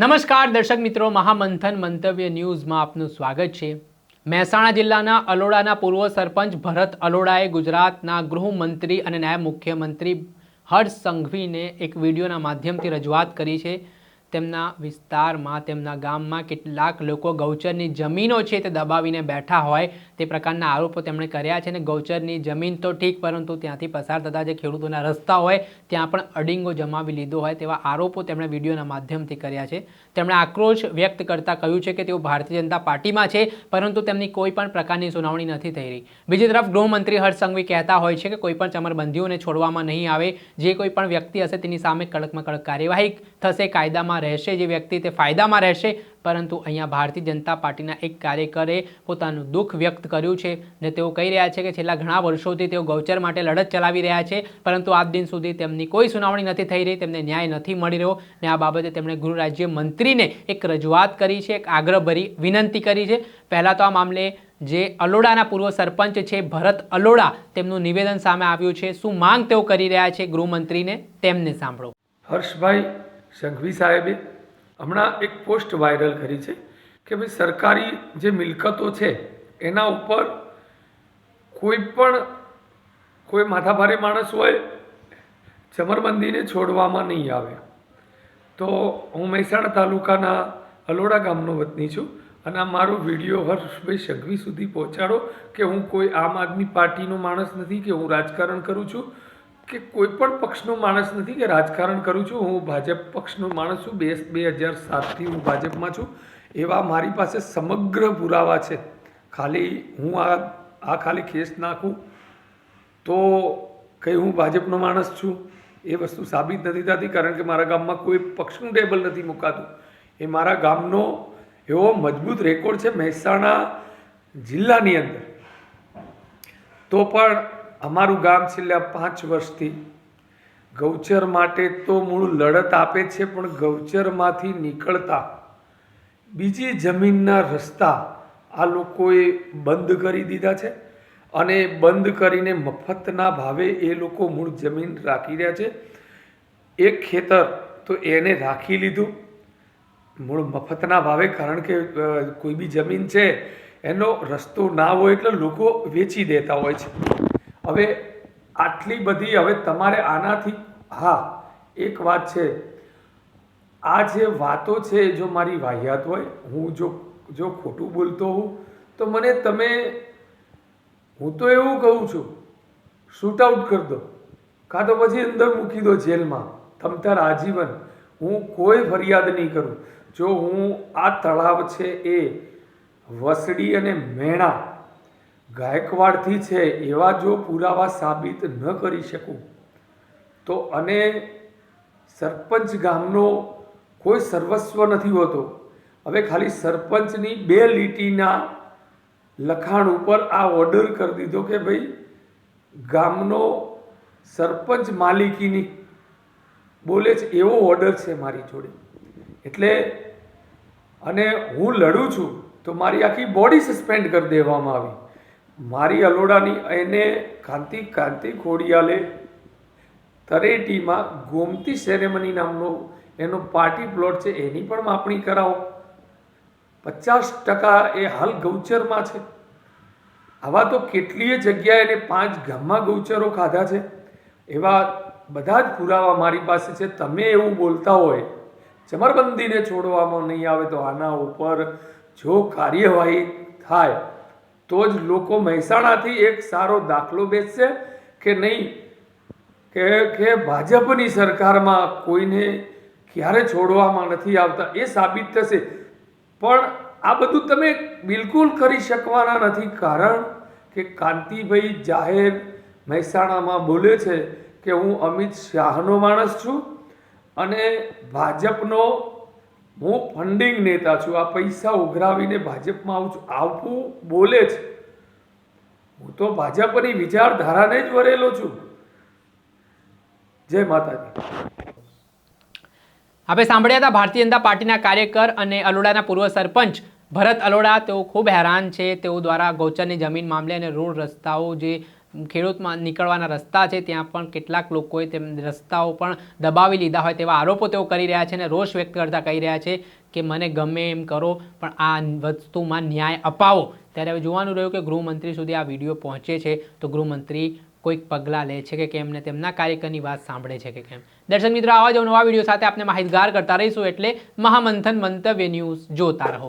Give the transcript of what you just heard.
નમસ્કાર, દર્શક મિત્રો. મહામંથન મંતવ્ય ન્યૂઝમાં આપનું સ્વાગત છે. મહેસાણા જિલ્લાના અલોડાના પૂર્વ સરપંચ ભરત અલોડાએ ગુજરાતના ગૃહમંત્રી અને નાયબ મુખ્યમંત્રી હર્ષ સંઘવીને એક વિડીયોના માધ્યમથી રજૂઆત કરી છે. તેમના વિસ્તારમાં, તેમના ગામમાં કેટલાક લોકો ગૌચરની જમીનો છે તે દબાવીને બેઠા હોય તે પ્રકારના આરોપો તેમણે કર્યા છે અને ગૌચરની જમીન તો ઠીક, પરંતુ ત્યાંથી પસાર થતા જે ખેડૂતોના રસ્તા હોય, ત્યાં પણ અડિંગો જમાવી લીધો હોય તેવા આરોપો તેમણે વિડીયોના માધ્યમથી કર્યા છે. તેમણે આક્રોશ વ્યક્ત કરતા કહ્યું છે કે તેઓ ભારતીય જનતા પાર્ટીમાં છે, પરંતુ તેમની કોઈ પણ પ્રકારની સુનાવણી નથી થઈ રહી. બીજી તરફ ગૃહમંત્રી હર્ષ સંઘવી કહેતા હોય છે કે કોઈ પણ ચમરબંધીઓને છોડવામાં નહીં આવે, જે કોઈ પણ વ્યક્તિ હશે તેની સામે કડકમાં કડક કાર્યવાહી થશે, કાયદામાં રહેશે જે વ્યક્તિ તે ફાયદામાં રહેશે. પરંતુ અહીંયા ભારતીય જનતા પાર્ટીના એક કાર્યકરે પોતાનું દુઃખ વ્યક્ત કર્યું છે ને તેઓ કહી રહ્યા છે કે છેલ્લા ઘણા વર્ષોથી તેઓ ગૌચર માટે લડત ચલાવી રહ્યા છે. પરંતુ આજ દિન સુધી તેમની કોઈ સુનાવણી નથી થઈ રહી, તેમને ન્યાય નથી મળી રહ્યો ને આ બાબતે તેમણે ગૃહ રાજ્ય મંત્રીને એક રજૂઆત કરી છે, એક આગ્રહભરી વિનંતી કરી છે. પહેલાં તો આ મામલે જે અલોડાના પૂર્વ સરપંચ છે ભરત અલોડા, તેમનું નિવેદન સામે આવ્યું છે. શું માંગ તેઓ કરી રહ્યા છે ગૃહમંત્રીને તેમને સાંભળો. હર્ષભાઈ સંઘવી સાહેબે હમણાં એક પોસ્ટ વાયરલ કરી છે કે ભાઈ સરકારી જે મિલકતો છે, એના ઉપર કોઈ પણ કોઈ માથાભારે માણસ હોય ચમરબંધીને છોડવામાં નહીં આવે. તો હું મહેસાણા તાલુકાના અલોડા ગામનો વતની છું અને આ મારો વીડિયો હર્ષભાઈ સંઘવી સુધી પહોંચાડો કે હું કોઈ આમ આદમી પાર્ટીનો માણસ નથી કે હું રાજકારણ કરું છું. કે કોઈ પણ પક્ષનો માણસ નથી કે રાજકારણ કરું છું, હું ભાજપ પક્ષનો માણસ છું, બે બે હજાર સાતથી હું ભાજપમાં છું, એવા મારી પાસે સમગ્ર પુરાવા છે. ખાલી હું આ આ ખાલી કેસ નાખું તો કંઈ હું ભાજપનો માણસ છું, એ વસ્તુ સાબિત નથી થતી, કારણ કે મારા ગામમાં કોઈ પક્ષનું ટેબલ નથી મુકાતું. એ મારા ગામનો એવો મજબૂત રેકોર્ડ છે મહેસાણા જિલ્લાની અંદર. તો પણ અમારું ગામ છેલ્લા પાંચ વર્ષથી ગૌચર માટે તો મૂળ લડત આપે છે, પણ ગૌચરમાંથી નીકળતા બીજી જમીનના રસ્તા આ લોકોએ બંધ કરી દીધા છે અને બંધ કરીને મફતના ભાવે એ લોકો મૂળ જમીન રાખી રહ્યા છે. એક ખેતર તો એને રાખી લીધું. મૂળ મફતના ભાવે, કારણ કે કોઈ બી જમીન છે, એનો રસ્તો ના હોય એટલે લોકો વેચી દેતા હોય છે. હવે આટલી બધી હવે તમારે આનાથી, હા, એક વાત છે. આ જે વાતો છે, જો મારી વાહિયાત હોય, હું જો જો ખોટું બોલતો હોઉં, તો મને તમે, હું તો એવું કહું છું શૂટ આઉટ કરી દો. કાં તો પછી અંદર મૂકી દો જેલમાં, તમતાર આજીવન. હું કોઈ ફરિયાદ નહીં કરું. જો હું આ તળાવ છે એ વસડી અને મેણા ગાયકવાડથી છે એવા જો પુરાવા સાબિત ન કરી શકું, તો અને સરપંચ ગામનો કોઈ સર્વસ્વ નથી હોતો. હવે ખાલી સરપંચની બે લીટીના લખાણ ઉપર આ ઓર્ડર કરી દીધો કે ભાઈ ગામનો સરપંચ માલિકીની બોલે છે, એવો ઓર્ડર છે મારી જોડે. એટલે અને હું લડું છું, તો મારી આખી બોડી સસ્પેન્ડ કરી દેવામાં આવી. મારી અલોડાની એને કાંતિ કાંતિ ખોડિયાલે. તરેટીમાં ગોમતી સેરેમની નામનો એનો પાર્ટી પ્લોટ છે, એની પણ માપણી કરાવો. પચાસ ટકા એ હાલ ગૌચરમાં છે. આવા તો કેટલીય જગ્યાએ એને પાંચ ગામમાં ગૌચરો ખાધા છે. એવા બધા જ પુરાવા મારી પાસે છે. તમે એવું બોલતા હોય, ચમરબંધીને છોડવામાં નહીં આવે તો આના ઉપર જો કાર્યવાહી થાય તો જ લોકો મહેસાણાથી એક સારો દાખલો બેસશે કે નહીં? કે કે ભાજપની સરકારમાં કોઈને ક્યારે છોડવામાં નથી આવતા એ સાબિત થશે. પણ આ બધું તમે બિલકુલ કરી શકવાના નથી. કારણ કે કાંતિભાઈ જાહેર મહેસાણામાં બોલે છે કે હું અમિત શાહનો માણસ છું અને ભાજપનો હું ફંડિંગ નેતા છું, આ પૈસા ઉઘરાવીને ભાજપમાં આવું છું. આવવું બોલે છે. હું તો ભાજપની વિચારધારાને જ વરેલો છું. જય માતાજી. આપણે સાંભળ્યા હતા, ભારતીય જનતા પાર્ટીના કાર્યકર અને અલોડાના પૂર્વ સરપંચ ભરત અલોડા. તેઓ ખૂબ હેરાન છે. તેઓ દ્વારા ગૌચરની જમીન મામલે અને રોડ રસ્તાઓ જે ખેડૂતમાં નીકળવાના રસ્તા છે, ત્યાં પણ કેટલાક લોકોએ તેમ રસ્તાઓ પણ દબાવી લીધા હોય તેવા આરોપો તેઓ કરી રહ્યા છે અને રોષ વ્યક્ત કરતા કહી રહ્યા છે કે મને ગમે એમ કરો, પણ આ વસ્તુમાં ન્યાય અપાવો. ત્યારે હવે જોવાનું રહ્યું કે ગૃહમંત્રી સુધી આ વીડિયો પહોંચે છે, તો ગૃહમંત્રી કોઈક પગલાં લે છે કે કેમ ને તેમના કાર્યકરની વાત સાંભળે છે કે કેમ. દર્શક મિત્રો, આવા જ નવા વીડિયો સાથે આપણે માહિતગાર કરતા રહીશું એટલે મહામંથન મંતવ્ય ન્યૂઝ જોતા રહો.